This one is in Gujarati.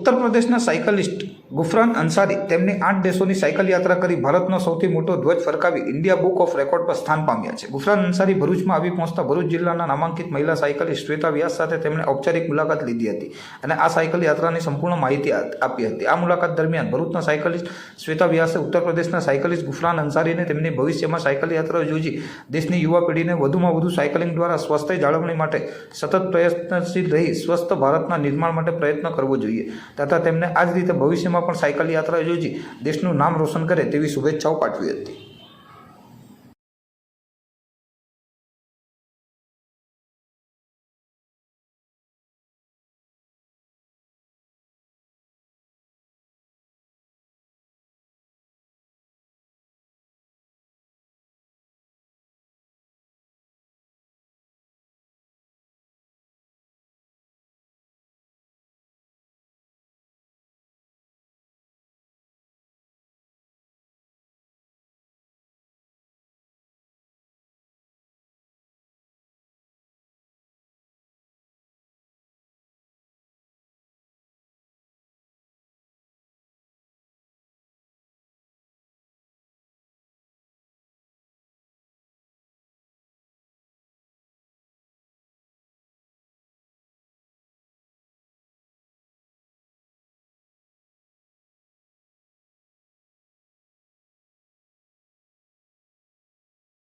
ઉત્તર પ્રદેશના સાયકલિસ્ટ ગુફરાન અંસારી તેમની આઠ દેશોની સાયકલ યાત્રા કરી ભારતનો સૌથી મોટો ધ્વજ ફરકાવી ઇન્ડિયા બુક ઓફ રેકોર્ડ પર સ્થાન પામ્યા છે. ગુફરાન અંસારી ભરૂચમાં આવી પહોંચતા ભરૂચ જિલ્લાના નામાંકિત મહિલા સાયકલિસ્ટ શ્વેતા વ્યાસ સાથે તેમણે ઔપચારિક મુલાકાત લીધી હતી અને આ સાયકલ યાત્રાની સંપૂર્ણ માહિતી આપી હતી. આ મુલાકાત દરમિયાન ભરૂચના સાયકલિસ્ટ શ્વેતા વ્યાસે ઉત્તર પ્રદેશના સાયકલિસ્ટ ગુફરાન અંસારીને તેમની ભવિષ્યમાં સાયકલ યાત્રા યોજી દેશની યુવા પેઢીને વધુમાં વધુ સાયકલિંગ દ્વારા સ્વસ્થય જાળવણી માટે સતત પ્રયત્નશીલ રહી સ્વસ્થ ભારતના નિર્માણ માટે પ્રયત્ન કરવો જોઈએ. તથા તેમને આ જ રીતે પણ સાયકલ યાત્રા યોજી દેશનું નામ રોશન કરે તેવી શુભેચ્છાઓ પાઠવી હતી.